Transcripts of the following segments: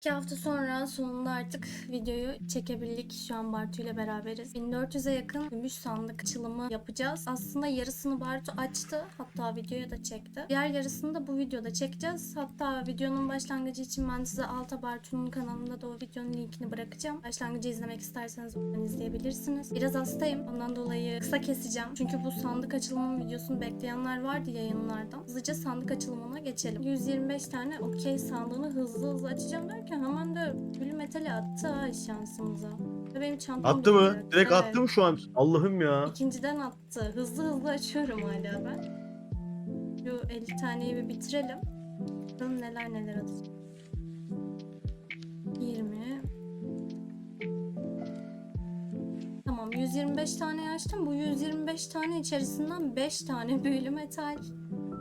İki hafta sonra sonunda artık videoyu çekebildik. Şu an Bartu ile beraberiz. 1400'e yakın gümüş sandık açılımı yapacağız. Aslında yarısını Bartu açtı. Hatta videoya da çekti. Diğer yarısını da bu videoda çekeceğiz. Hatta videonun başlangıcı için ben size alta Bartu'nun kanalında da o videonun linkini bırakacağım. Başlangıcı izlemek isterseniz oradan izleyebilirsiniz. Biraz hastayım. Ondan dolayı kısa keseceğim. Çünkü bu sandık açılımı videosunu bekleyenler vardı yayınlardan. Hızlıca sandık açılımına geçelim. 125 tane okey sandığını hızlı hızlı açacağım derken hemen de gül metali attı ha şansımıza. Ve benim çantam Attı mı? duracak. Direkt Evet. attı mı şu an? Allah'ım ya. İkinciden attı. Hızlı hızlı açıyorum hala ben. Şu 50 taneyi bir bitirelim. Bakalım neler neler atacak. 20. Tamam 125 tane açtım. Bu 125 tane içerisinden 5 tane büyülü metal.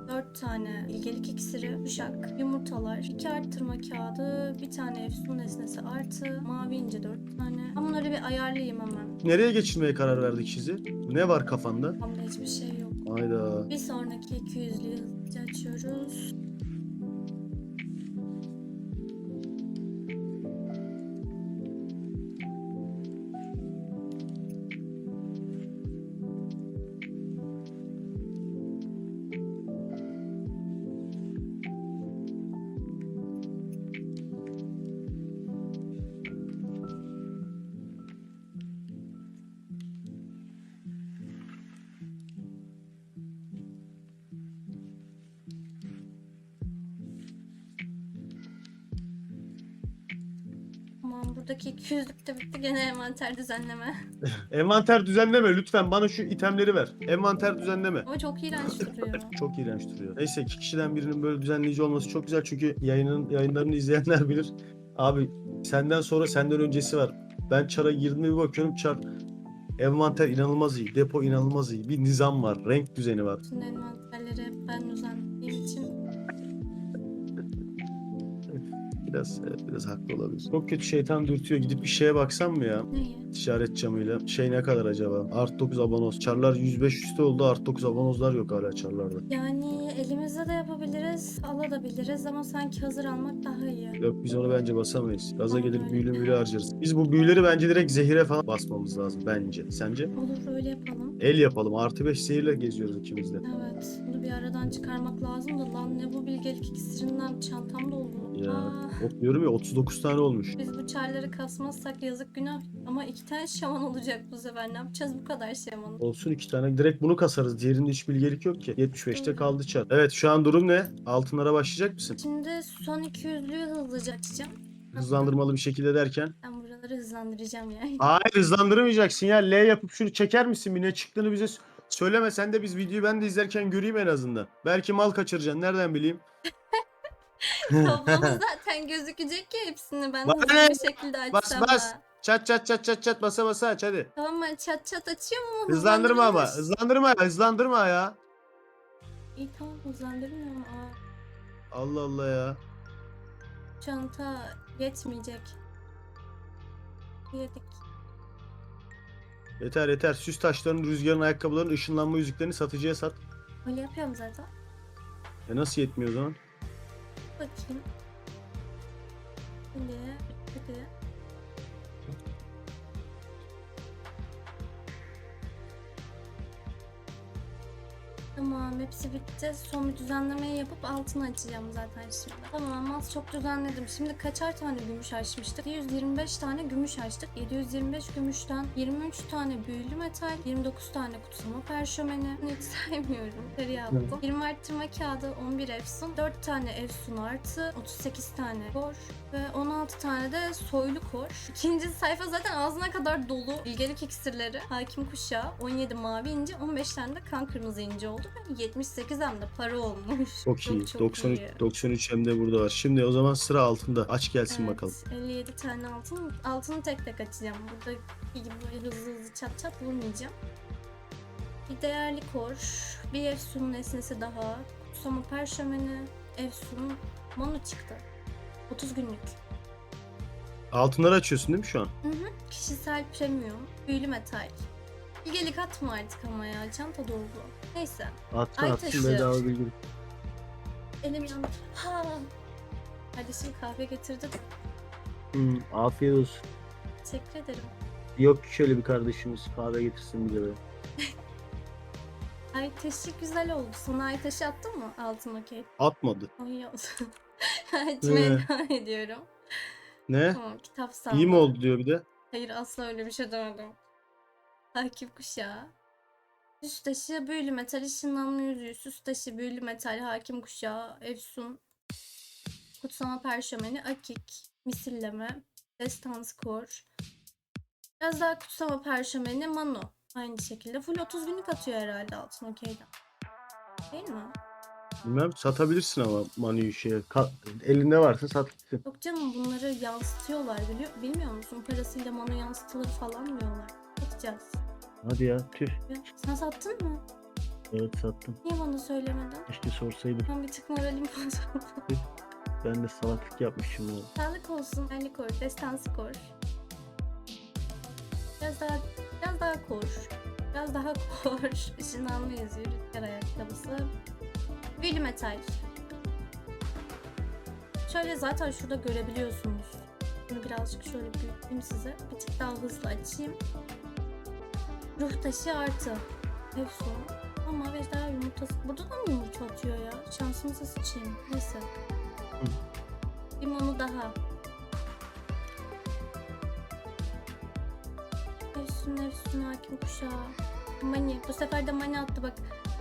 4 tane bilgelik iksiri, uşak, yumurtalar, 2 arttırma kağıdı, bir tane efsun nesnesi artı, mavi ince 4 tane. Ben bunları bir ayarlayayım hemen. Nereye geçirmeye karar verdik sizi? Ne var kafanda? Kafamda hiçbir şey yok. Hayda. Bir sonraki 200'lüyü hızlıca açıyoruz. Buradaki 200'lük de bitti gene envanter düzenleme. Envanter düzenleme lütfen bana şu itemleri ver. Envanter düzenleme. Ama çok iğrenç duruyor. Çok iğrenç duruyor. Neyse iki kişiden birinin böyle düzenleyici olması çok güzel çünkü yayının yayınlarını izleyenler bilir. Abi senden sonra senden öncesi var. Ben çara girdim bir bakıyorum çar envanter inanılmaz iyi, depo inanılmaz iyi. Bir nizam var, renk düzeni var. Bütün envanterleri hep ben düzenlediğim Biraz evet, biraz haklı olabilir. Çok kötü şeytan dürtüyor. Gidip bir şeye baksam mı ya? neyi? İşaret camıyla. Şey ne kadar acaba? Art 9 abonoz. Çarlar 105 üstü oldu. Art 9 abanozlar yok hala çarlarda. Yani elimizde de yapabiliriz, alabiliriz ama sanki hazır almak daha iyi. Yok biz onu bence basamayız. Gaza Aynen gelir büyülü büyülü harcarız. Biz bu büyüleri bence direkt zehire falan basmamız lazım bence. Sence? Olur öyle yapalım. El yapalım. Artı 5 zehirle geziyoruz ikimiz de. Evet, bunu bir aradan çıkarmak lazım da lan ne bu bilgelik iksirinden çantam doldu. Ya Aa, diyorum ya 39 tane olmuş. biz bu çarları kasmazsak yazık günah. Ama iki tane şaman olacak bu sefer. Ne yapacağız bu kadar şaman? Olsun iki tane. Direkt bunu kasarız. Diğerinde hiç bilgelik yok ki. 75'te Doğru. kaldı çar. Evet şu an durum ne? Altınlara başlayacak mısın? Şimdi son 200'lüyü hızlıca açacağım. Hızlandırmalı bir şekilde derken. Ben buraları hızlandıracağım yani. Hayır hızlandırmayacaksın ya. L yapıp şunu çeker misin? Bir ne çıktığını bize s- söyleme. Sen de biz videoyu ben de izlerken göreyim en azından. Belki mal kaçıracaksın. Nereden bileyim? Toplamı zaten gözükecek ya hepsini ben Bana hızlı bir şekilde açsam Bas, bas. da. Çat çat çat çat çat basa basa aç hadi. Tamam çat çat açıyorum ama Hızlandırma ama. Hızlandırma hızlandırma ya. İyi tamam hızlandırmıyorum. Aa, Allah Allah ya. çanta yetmeyecek. Yedik. Yeter yeter. Süs taşlarının, rüzgarın, ayakkabıların, ışınlanma yüzüklerini satıcıya sat. Öyle yapıyorum zaten. E nasıl yetmiyor o zaman? Bakayım. Hadi. Hadi. Tamam hepsi bitti. Son bir düzenlemeyi yapıp altını açacağım zaten şimdi. Tamam az çok düzenledim. Şimdi kaçar tane gümüş açmıştık? 125 tane gümüş açtık. 725 gümüşten 23 tane büyülü metal, 29 tane kutsama perşömeni. Hiç saymıyorum. Yukarı yaptım. 20 arttırma kağıdı, 11 efsun, 4 tane efsun artı, 38 tane kor ve 16 tane de soylu kor. İkinci sayfa zaten ağzına kadar dolu bilgelik iksirleri. Hakim kuşağı, 17 mavi inci, 15 tane de kan kırmızı inci oldu. Ve 78 hem de para olmuş. Çok iyi. çok 93 iyi. 93 hem de burada var. Şimdi o zaman sıra altında. Aç gelsin Evet, bakalım. 57 tane altın. Altını tek tek açacağım. Buradaki gibi hızlı hızlı çat çat vurmayacağım. Bir değerli kor, bir efsun nesnesi daha, kutsama perşömeni, efsun, manu çıktı. 30 günlük. Altınları açıyorsun değil mi şu an? Hı hı. Kişisel premium, büyülü metal. Bilgelik atma artık ama ya, çanta doldu. Neyse, Attın Ay taşı. bedava bilgi. elim yandı. Ha. Kardeşim kahve getirdi. de Hmm, afiyet olsun. Teşekkür ederim. Yok ki şöyle bir kardeşimiz kahve getirsin bize be. Ay taşı güzel oldu. Sana ay taşı attın mı altın okey? Atmadı. Ay olsun. Açmaya devam ediyorum. Ne? Tamam kitap sandım. İyi mi oldu diyor bir de. Hayır asla öyle bir şey demedim. Takip kuşağı. Süs taşı, büyülü metal, ışınlanma yüzüğü, süs taşı, büyülü metal, hakim kuşağı, efsun, kutsama perşemeni, akik, misilleme, destans kor. Biraz daha kutsama perşemeni, mano. Aynı şekilde. Full 30 günlük atıyor herhalde altın okeyden. Değil mi? Bilmem satabilirsin ama Manu'yu şeye. Ka- elinde varsa sat gitsin. Yok canım bunları yansıtıyorlar biliyor, bilmiyor musun? Parasıyla mano yansıtılır falan diyorlar. Bakacağız. Hadi ya tüh. Sen sattın mı? Evet sattım. Niye bana söylemedin? Keşke sorsaydım. Ben bir tık moralim bozuldu. Ben de salaklık yapmışım ya. Sağlık olsun. Benli kor, destansı kor. Biraz daha, biraz daha kor. Biraz daha kor. Işınlanma yüzüğü, rüzgar ayakkabısı. Büyülü metal. Şöyle zaten şurada görebiliyorsunuz. Bunu birazcık şöyle büyüteyim size. Bir tık daha hızlı açayım. Ruh taşı artı. Efsun. Ama daha yumurtası. Burada da mı yumurta atıyor ya? Şansımıza sıçayım. Neyse. Bir monu daha. Efsun efsun hakim kuşağı. Mani. Bu sefer de mani attı bak.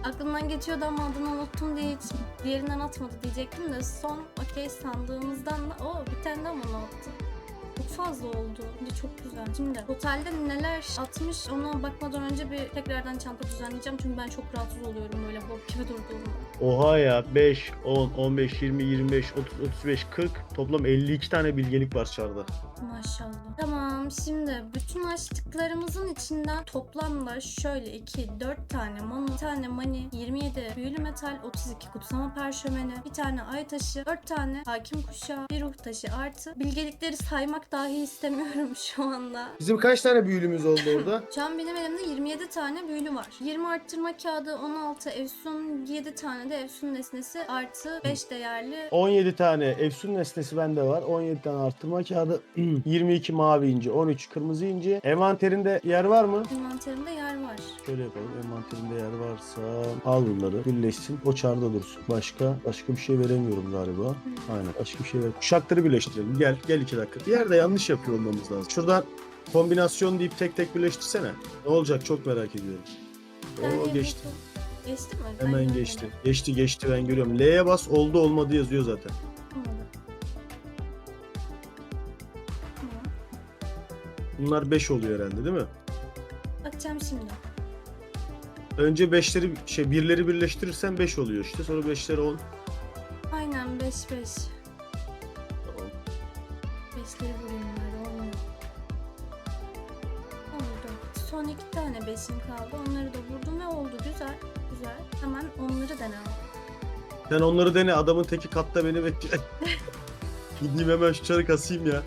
Aklımdan geçiyordu ama adını unuttum diye hiç diğerinden atmadı diyecektim de son okey sandığımızdan da o bir tane daha mani attı. Fazla oldu. Bence çok güzel. Şimdi totalde neler atmış ona bakmadan önce bir tekrardan çanta düzenleyeceğim. Çünkü ben çok rahatsız oluyorum böyle bok gibi durduğumda. Oha ya 5, 10, 15, 20, 25, 30, 35, 40 toplam 52 tane bilgelik var çarda. Maşallah. Tamam şimdi bütün açtıklarımızın içinden toplamda şöyle 2, 4 tane manu, bir tane mani, 27 büyülü metal, 32 kutsama perşemeni, bir tane ay taşı, 4 tane hakim kuşağı, bir ruh taşı artı. Bilgelikleri saymak dahi istemiyorum şu anda. Bizim kaç tane büyülümüz oldu orada? Şu an benim elimde 27 tane büyülü var. 20 arttırma kağıdı, 16 efsun, 7 tane de efsun nesnesi artı 5 değerli 17 tane Efsun nesnesi bende var. 17 tane arttırma kağıdı. 22 mavi inci, 13 kırmızı inci. Envanterinde yer var mı? envanterimde yer var. Şöyle yapalım. Envanterinde yer varsa al bunları. Birleşsin. O çarda dursun. Başka başka bir şey veremiyorum galiba. Aynen. Başka bir şey ver. Kuşakları birleştirelim. Gel. Gel iki dakika. Bir yerde yanlış yapıyor olmamız lazım. Şuradan kombinasyon deyip tek tek birleştirsene. Ne olacak çok merak ediyorum. Oo geçti. Geçti mi? Hemen geçti. Geçti geçti ben görüyorum. L'ye bas oldu olmadı yazıyor zaten. Bunlar 5 oluyor herhalde değil mi? Bakacağım şimdi. Önce 5'leri şey 1'leri birleştirirsen 5 oluyor işte. Sonra 5'leri 10. Aynen 5 5. Tamam. 5'leri vurayım bari olmuyor. Oldu. Son iki tane 5'im kaldı. Onları da vurdum ve oldu. Güzel. Güzel. Hemen onları dene. Sen onları dene adamın teki katta beni bekle. Gideyim hemen şu çarı kasayım ya.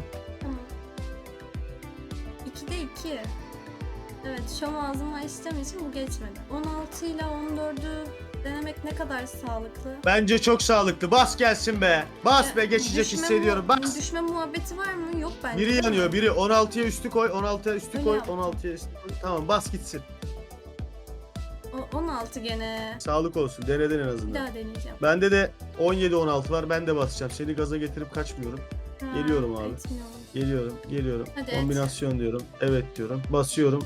Şu ağzımı açtığım için bu geçmedi. 16 ile 14'ü denemek ne kadar sağlıklı? Bence çok sağlıklı. Bas gelsin be. Bas be geçecek düşme hissediyorum. mu- Bas. Düşme muhabbeti var mı? Yok bence. Biri yanıyor biri. 16'ya üstü koy. 16'ya üstü koy. yaptım. 16'ya üstü koy. Tamam bas gitsin. O, 16 gene. Sağlık olsun. Denedin en Bir azından. daha deneyeceğim. Bende de 17-16 var. Ben de basacağım. Seni gaza getirip kaçmıyorum. Ha, Geliyorum abi. etmiyor. Geliyorum. Geliyorum. Hadi et. Kombinasyon diyorum. Evet diyorum. Basıyorum.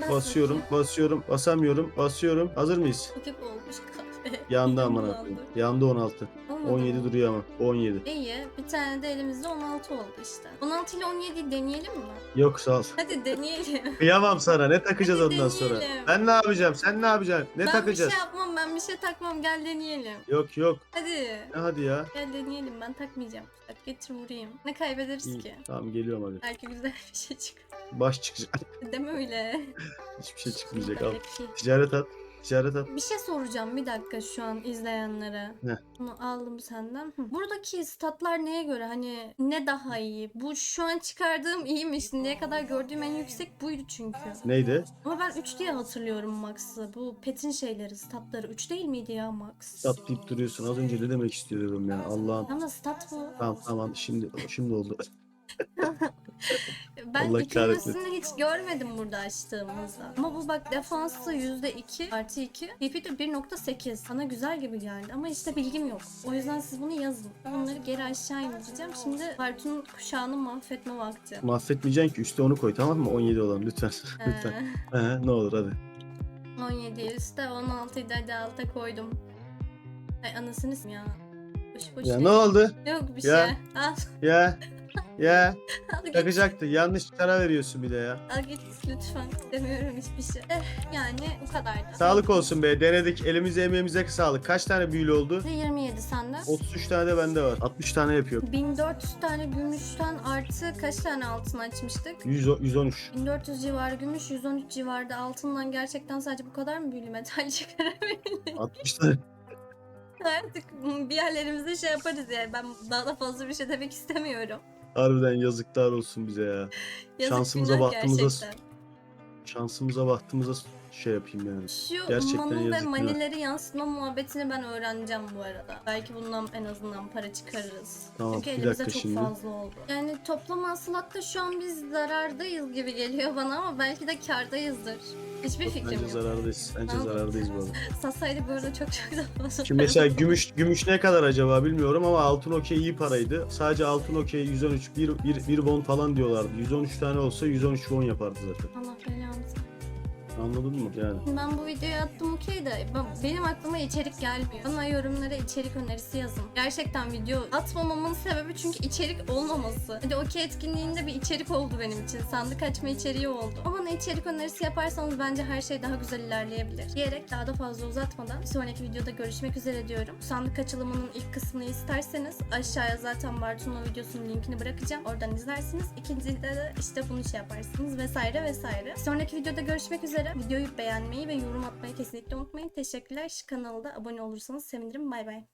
Bas Basıyorum. Basıyorum. Basamıyorum. Basıyorum. Hazır mıyız? Vakit olmuş. Yandı aman koyayım. Yandı 16. Olmadı 17 mı? duruyor ama. 17. İyi. Bir tane de elimizde 16 oldu işte. 16 ile 17'yi deneyelim mi? Yok sağ ol. Hadi deneyelim. Kıyamam sana. Ne takacağız Hadi ondan sonra? deneyelim. Ben ne yapacağım? Sen ne yapacaksın? Ne ben takacağız? bir şey yapmam, ben bir şey takmam. Gel deneyelim. Yok yok. Hadi. Ne hadi ya. Gel deneyelim. Ben takmayacağım. Hadi getir vurayım. Ne kaybederiz İyi. ki? Tamam geliyorum hadi. Belki güzel bir şey çıkar. Baş çıkacak. Deme öyle. Hiçbir şey çıkmayacak. Al. Belki. Ticaret at. Ticaret at. Bir şey soracağım bir dakika şu an izleyenlere. Ne? Bunu aldım senden. Hı. Buradaki statlar neye göre? Hani ne daha iyi? Bu şu an çıkardığım iyiymiş. Şimdiye kadar gördüğüm en yüksek buydu çünkü. Neydi? Ama ben 3 diye hatırlıyorum Max'ı. Bu pet'in şeyleri, statları 3 değil miydi ya Max? Stat deyip duruyorsun. Az önce ne demek istiyorum ya. Allah'ım. Ama stat bu. Tamam tamam şimdi şimdi oldu. Ben Allah ikincisini hiç görmedim burada açtığımızda. Ama bu bak defansı %2 artı 2. PP de 1.8. Bana güzel gibi geldi ama işte bilgim yok. O yüzden siz bunu yazın. Onları geri aşağı indireceğim. Şimdi Bartu'nun kuşağını mahvetme vakti. Mahvetmeyeceksin ki üstte onu koy tamam mı? 17 olan lütfen. lütfen. Ee, ne olur hadi. 17 üstte 16'yı da hadi alta koydum. Ay anasını ya. Boş boş. Ya ver. ne oldu? Yok bir Ya. şey. Al, Ya. Ya. al git. Takacaktı. Yanlış para veriyorsun bir de ya. Al git lütfen. İstemiyorum hiçbir şey. Eh, yani bu kadar da. Sağlık olsun be. Denedik. Elimize emeğimize sağlık. Kaç tane büyülü oldu? 27 sende. 33 tane de bende var. 60 tane yapıyor. 1400 tane gümüşten artı kaç tane altın açmıştık? 100, 113. 1400 civarı gümüş, 113 civarda altından gerçekten sadece bu kadar mı büyülü metal çıkarabildik? 60 tane. Artık bir yerlerimizde şey yaparız yani. Ben daha da fazla bir şey demek istemiyorum. Harbiden yazıklar olsun bize ya. Yazık Şansımıza, günah bahtımıza gerçekten. Şansımıza bahtımıza şey yapayım yani. Şu Gerçekten manu ve yazık manileri yansıtma muhabbetini ben öğreneceğim bu arada. Belki bundan en azından para çıkarırız. Tamam, Çünkü bir elimize dakika çok şimdi. fazla oldu. Yani toplam hasılatta şu an biz zarardayız gibi geliyor bana ama belki de kardayızdır. Hiçbir fikrim Bence yok. zarardayız. Bence Tamam. zarardayız bu arada. Satsaydı bu arada çok çok da fazla. Şimdi mesela gümüş gümüş ne kadar acaba bilmiyorum ama altın okey iyi paraydı. Sadece altın okey 113 1 1 1 won falan diyorlardı. 113 tane olsa 113 won yapardı zaten. Allah belanızı. Anladın mı? Yani Ben bu videoyu attım okey de ben- benim aklıma içerik gelmiyor. Bana yorumlara içerik önerisi yazın. Gerçekten video atmamamın sebebi çünkü içerik olmaması. Hadi okey etkinliğinde bir içerik oldu benim için. Sandık açma içeriği oldu. Ama bana içerik önerisi yaparsanız bence her şey daha güzel ilerleyebilir. Diyerek daha da fazla uzatmadan sonraki videoda görüşmek üzere diyorum. Sandık açılımının ilk kısmını isterseniz aşağıya zaten Bartu'nun o videosunun linkini bırakacağım. Oradan izlersiniz. İkincide de işte bunu şey yaparsınız vesaire vesaire. Sonraki videoda görüşmek üzere. Videoyu beğenmeyi ve yorum atmayı kesinlikle unutmayın. Teşekkürler. Şu kanalda abone olursanız sevinirim. Bay bay.